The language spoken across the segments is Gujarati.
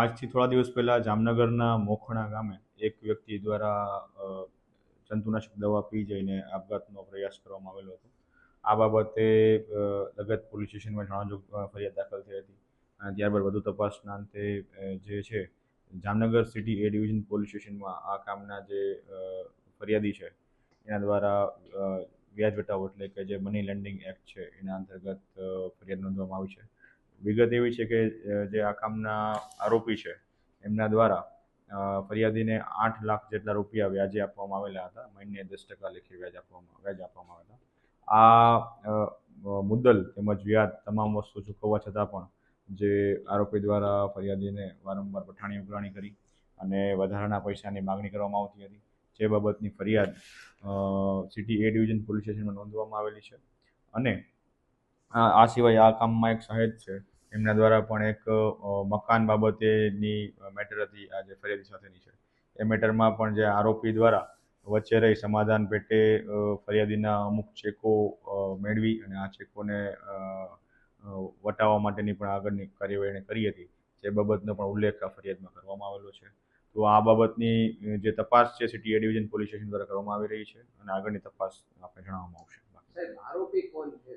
આજથી થોડા દિવસ પહેલાં જામનગરના મોખણા ગામે એક વ્યક્તિ દ્વારા જંતુનાશક દવા પી જઈને આપઘાતનો પ્રયાસ કરવામાં આવેલો હતો. આ બાબતે લગત પોલીસ સ્ટેશનમાં જાણજો ફરિયાદ દાખલ થઈ હતી. અને ત્યારબાદ વધુ તપાસના અંતે જે છે, Jamnagar city A division police સ્ટેશનમાં આ કામના જે ફરિયાદી છે, એના દ્વારા વ્યાજ વટાવો એટલે કે જે મની લેન્ડિંગ એક્ટ છે, એના અંતર્ગત ફરિયાદ નોંધવામાં આવી છે. વિગત એવી છે કે જે આ કામના આરોપી છે, એમના દ્વારા ફરિયાદીને આઠ લાખ જેટલા રૂપિયા વ્યાજે આપવામાં આવેલા હતા. મહિને દસ ટકા લેખે વ્યાજ આપવામાં વ્યાજ આપવામાં આવેલા આ મુદ્દલ તેમજ વ્યાજ તમામ વસ્તુ ચૂકવવા છતાં પણ જે આરોપી દ્વારા ફરિયાદીને વારંવાર પઠાણી ઉઘરાણી કરી અને વધારાના પૈસાની માગણી કરવામાં આવતી હતી. જે બાબતની ફરિયાદ સિટી એ ડિવિઝન પોલીસ સ્ટેશનમાં નોંધવામાં આવેલી છે. અને આ સિવાય આ કામમાં એક સહાયક છે. એમના દ્વારા પણ એક મકાન બાબતેની મેટર હતી આ જે ફરિયાદી સાથેની છે. એ મેટરમાં પણ જે આરોપી દ્વારા વચ્ચે રહી સમાધાન પેટે ફરિયાદીના અમુક ચેકો મેળવી અને આ ચેકોને વટાવવા માટેની પણ આગળની કાર્યવાહી એણે કરી હતી. જે બાબતનો પણ ઉલ્લેખ આ ફરિયાદમાં કરવામાં આવેલો છે. તો આ બાબતની જે તપાસ છે સિટી ડિવિઝન પોલીસ સ્ટેશન દ્વારા કરવામાં આવી રહી છે અને આગળની તપાસ આપણે જણાવવામાં આવશે. આરોપી કોણ છે?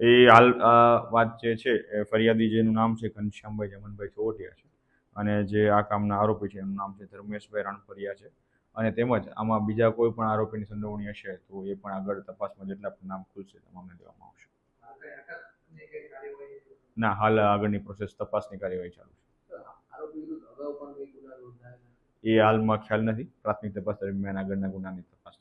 એ હાલ વાત જે છે, એ ફરિયાદી જેનું નામ છે ઘનશ્યામભાઈ જમનભાઈ ચોવટિયા છે. અને જે આ કામના આરોપી છે, એનું નામ છે ધર્મેશભાઈ રણપરિયા છે. અને તેમજ આમાં બીજા કોઈ પણ આરોપીની સંડોવણી હશે, તો એ પણ આગળ તપાસમાં જેટલા પણ નામ ખુલશે તમામને દેવામાં આવશે. ના, હાલ આગળની પ્રોસેસ તપાસની કાર્યવાહી ચાલુ છે. એ હાલમાં ખ્યાલ નથી. પ્રાથમિક તપાસ દરમિયાન આગળના ગુનાની તપાસ